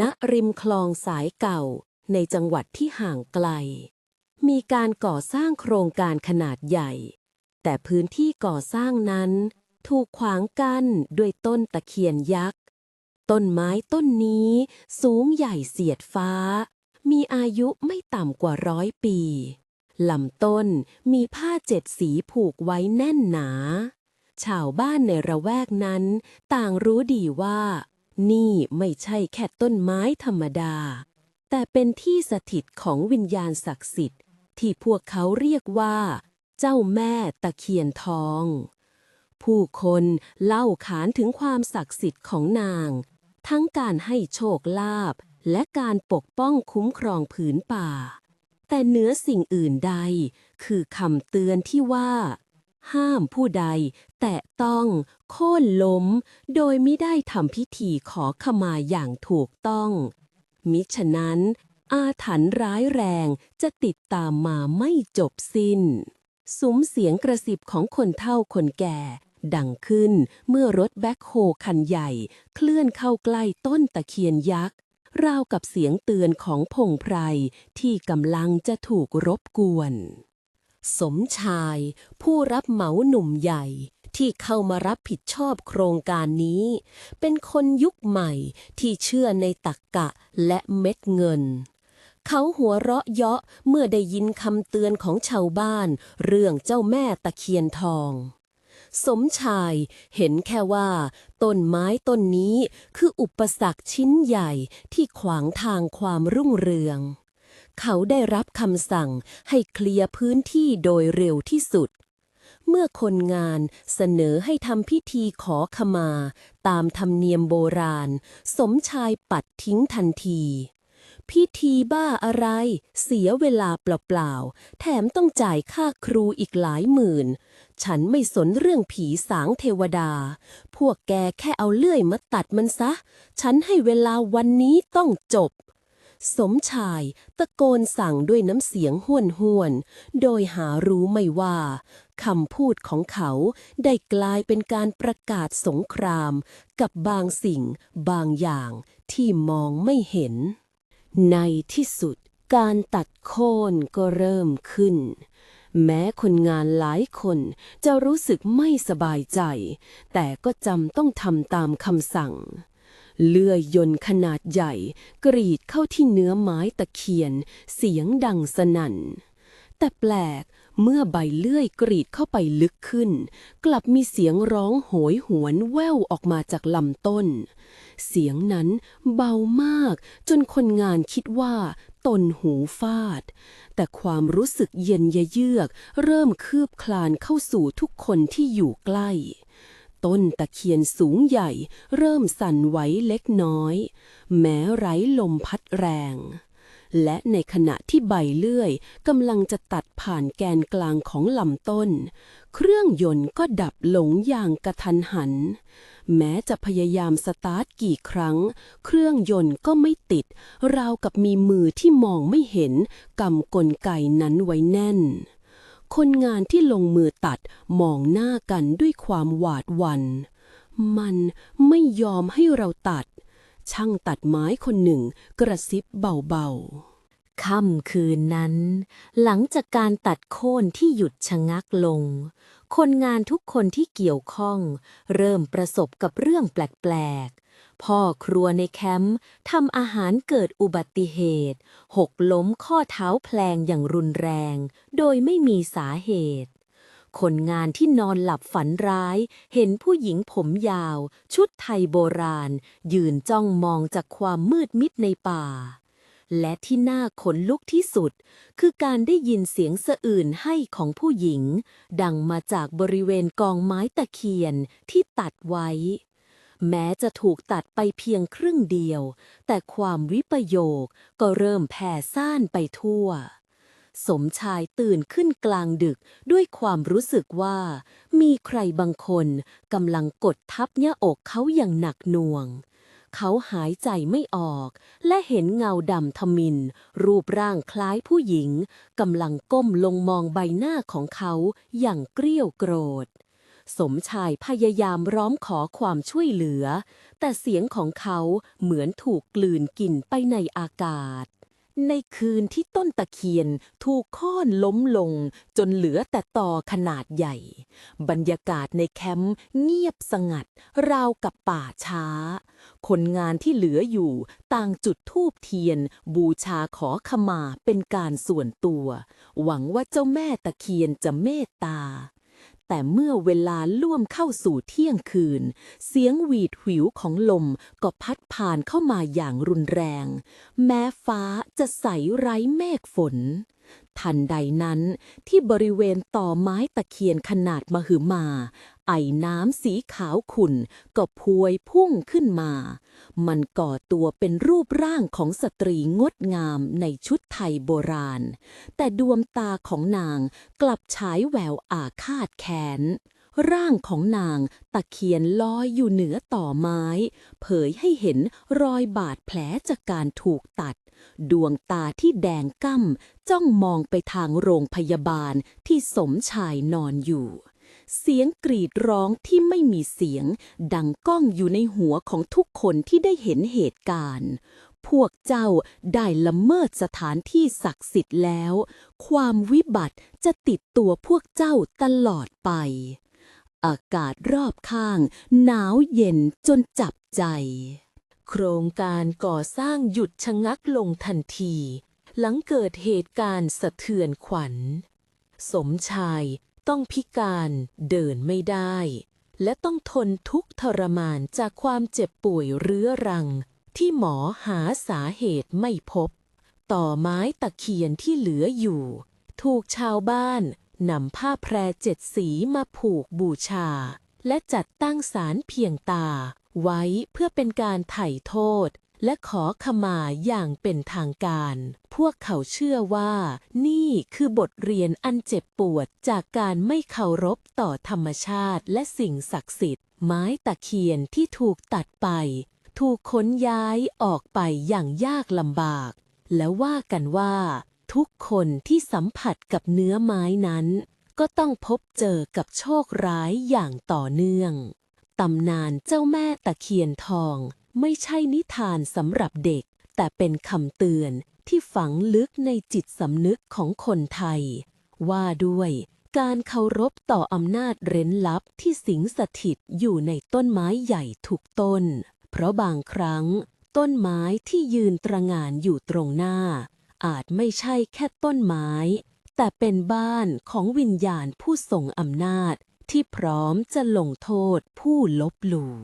ณริมคลองสายเก่าในจังหวัดที่ห่างไกล มีการก่อสร้างโครงการขนาดใหญ่ แต่พื้นที่ก่อสร้างนั้น ถูกขวางกั้นด้วยต้นตะเคียนยักษ์ ต้นไม้ต้นนี้สูงใหญ่เสียดฟ้า มีอายุไม่ต่ำกว่าร้อยปีลำต้นมีผ้าเจ็ดสีผูกไว้แน่นหนา ชาวบ้านในระแวกนั้น ต่างรู้ดีว่า นี่ไม่ใช่แค่ต้นไม้ธรรมดา แต่เป็นที่สถิตของวิญญาณศักดิ์สิทธิ์ ที่พวกเขาเรียกว่า เจ้าแม่ตะเคียนทอง ผู้คนเล่าขานถึงความศักดิ์สิทธิ์ของนาง ทั้งการให้โชคลาภและการปกป้องคุ้มครองผืนป่า แต่เหนือสิ่งอื่นใด คือคำเตือนที่ว่า ห้ามผู้ใด แตะต้องโค่นล้ม โดยไม่ได้ทำพิธีขอขมาอย่างถูกต้อง มิฉะนั้น อาถรรพ์ร้ายแรงจะติดตามมาไม่จบสิ้นซุ้มเสียงกระสิบของคนเฒ่าคนแก่ ดังขึ้นเมื่อรถแบ็คโฮคันใหญ่ เคลื่อนเข้าใกล้ต้นตะเคียนยักษ์ราวกับเสียงเตือนของพงไพรที่กำลังจะถูกรบกวน สมชาย ผู้รับเหมาหนุ่มใหญ่ที่เข้ามารับผิดชอบโครงการนี้ เป็นคนยุคใหม่ที่เชื่อในตักกะและเม็ดเงิน เขาหัวเราะเยาะเมื่อได้ยินคำเตือนของชาวบ้าน เรื่องเจ้าแม่ตะเคียนทอง สมชายเห็นแค่ว่าต้นไม้ต้นนี้คืออุปสรรคชิ้นใหญ่ที่ขวางทางความรุ่งเรือง เขาได้รับคำสั่งให้เคลียร์พื้นที่โดยเร็วที่สุด เมื่อคนงานเสนอให้ทำพิธีขอขมา ตามธรรมเนียมโบราณ สมชายปัดทิ้งทันที พิธีบ้าอะไร เสียเวลาเปล่าๆ แถมต้องจ่ายค่าครูอีกหลายหมื่น ฉันไม่สนเรื่องผีสางเทวดา พวกแกแค่เอาเลื่อยมาตัดมันซะ ฉันให้เวลาวันนี้ต้องจบ สมชายตะโกนสั่งด้วยน้ำเสียงห้วนห้วนๆโดยหารู้ไม่ว่าคำพูดของเขาได้กลายเป็นการประกาศสงคราม กับบางสิ่งบางอย่างที่มองไม่เห็น ในที่สุดการตัดโค่นก็เริ่มขึ้น แม้คนงานหลายคนจะรู้สึกไม่สบายใจ แต่ก็จำต้องทำตามคำสั่ง เลื่อยยนต์ขนาดใหญ่ กรีดเข้าที่เนื้อไม้ตะเคียน เสียงดังสนั่น แต่แปลกเมื่อใบเลื่อยกรีดเข้าไปลึกขึ้น กลับมีเสียงร้องโหยหวนแว่วออกมาจากลำต้น เสียงนั้นเบามากจนคนงานคิดว่าตนหูฟาด แต่ความรู้สึกเย็นยะเยือก เริ่มคืบคลานเข้าสู่ทุกคนที่อยู่ใกล้ ต้นตะเคียนสูงใหญ่ เริ่มสั่นไหวเล็กน้อย แม้ไร้ลมพัดแรง และในขณะที่ใบเลื่อยกำลังจะตัดผ่านแกนกลางของลำต้น เครื่องยนต์ก็ดับหลงอย่างกระทันหัน แม้จะพยายามสตาร์ทกี่ครั้ง เครื่องยนต์ก็ไม่ติด ราวกับมีมือที่มองไม่เห็นกำกลไกนั้นไว้แน่น คนงานที่ลงมือตัดมองหน้ากันด้วยความหวาดหวัน่น มันไม่ยอมให้เราตัด ช่างตัดไม้คนหนึ่งกระซิบเบาๆ ค่ำคืนนั้น หลังจากการตัดโค่นที่หยุดชะงักลง คนงานทุกคนที่เกี่ยวข้อง เริ่มประสบกับเรื่องแปลก พ่อครัวในแคมป์ทำอาหารเกิดอุบัติเหตุ หกล้มข้อเท้าแพลงอย่างรุนแรง โดยไม่มีสาเหตุ คนงานที่นอนหลับฝันร้าย เห็นผู้หญิงผมยาว ชุดไทยโบราณ ยืนจ้องมองจากความมืดมิดในป่า และที่น่าขนลุกที่สุด คือการได้ยินเสียงสะอื่นให้ของผู้หญิง ดังมาจากบริเวณกองไม้ตะเคียนที่ตัดไว้ แม้จะถูกตัดไปเพียงครึ่งเดียว แต่ความวิปโยคก็เริ่มแผ่ซ่านไปทั่ว สมชายตื่นขึ้นกลางดึกด้วยความรู้สึกว่า มีใครบางคนกำลังกดทับหน้าอกเขาอย่างหนักหน่วงเขาหายใจไม่ออก และเห็นเงาดำทมิน รูปร่างคล้ายผู้หญิงกำลังก้มลงมองใบหน้าของเขาอย่างเกรี้ยวโกรธ สมชายพยายามร้องขอความช่วยเหลือ แต่เสียงของเขาเหมือนถูกกลืนกินไปในอากาศ ในคืนที่ต้นตะเคียนถูกค้อนล้มลง จนเหลือแต่ตอขนาดใหญ่ บรรยากาศในแคมป์เงียบสงัด ราวกับป่าช้า คนงานที่เหลืออยู่ต่างจุดธูปเทียน บูชาขอขมาเป็นการส่วนตัว หวังว่าเจ้าแม่ตะเคียนจะเมตตา แต่เมื่อเวลาล่วมเข้าสู่เที่ยงคืน เสียงหวีดหวิวของลมก็พัดผ่านเข้ามาอย่างรุนแรง แม้ฟ้าจะใสไร้เมฆฝน ทันใดนั้นที่บริเวณต่อไม้ตะเคียนขนาดมหึมา ไอน้ำสีขาวขุ่นก็พวยพุ่งขึ้นมา มันก่อตัวเป็นรูปร่างของสตรีงดงามในชุดไทยโบราณ แต่ดวงตาของนางกลับฉายแววอาฆาตแค้นร่างของนางตะเคียนลอยอยู่เหนือต่อไม้ เผยให้เห็นรอยบาดแผลจากการถูกตัด ดวงตาที่แดงก้ำจ้องมองไปทางโรงพยาบาลที่สมชายนอนอยู่ เสียงกรีดร้องที่ไม่มีเสียง ดังก้องอยู่ในหัวของทุกคนที่ได้เห็นเหตุการณ์ พวกเจ้าได้ละเมิดสถานที่ศักดิ์สิทธิ์แล้ว ความวิบัติจะติดตัวพวกเจ้าตลอดไป อากาศรอบข้าง หนาวเย็นจนจับใจ โครงการก่อสร้างหยุดชะงักลงทันที หลังเกิดเหตุการณ์สะเทือนขวัญ สมชาย ต้องพิการเดินไม่ได้ และต้องทนทุกข์ทรมานจากความเจ็บป่วยเรื้อรัง ที่หมอหาสาเหตุไม่พบ ต่อไม้ตะเคียนที่เหลืออยู่ ถูกชาวบ้านนำผ้าแพรเจ็ดสีมาผูกบูชา และจัดตั้งศาลเพียงตา ไว้เพื่อเป็นการไถ่โทษ และขอขมาอย่างเป็นทางการ พวกเขาเชื่อว่า นี่คือบทเรียนอันเจ็บปวดจากการไม่เคารพต่อธรรมชาติและสิ่งศักดิ์สิทธิ์ ไม้ตะเคียนที่ถูกตัดไป ถูกขนย้ายออกไปอย่างยากลำบาก และว่ากันว่า ทุกคนที่สัมผัสกับเนื้อไม้นั้น ก็ต้องพบเจอกับโชคร้ายอย่างต่อเนื่อง ตำนานเจ้าแม่ตะเคียนทอง ไม่ใช่นิทานสำหรับเด็ก แต่เป็นคำเตือนที่ฝังลึกในจิตสำนึกของคนไทย ว่าด้วยการเคารพต่ออำนาจเร้นลับที่สิงสถิตอยู่ในต้นไม้ใหญ่ทุกต้น เพราะบางครั้ง ต้นไม้ที่ยืนตระงานอยู่ตรงหน้า อาจไม่ใช่แค่ต้นไม้ แต่เป็นบ้านของวิญญาณผู้ทรงอำนาจ ที่พร้อมจะลงโทษผู้ลบหลู่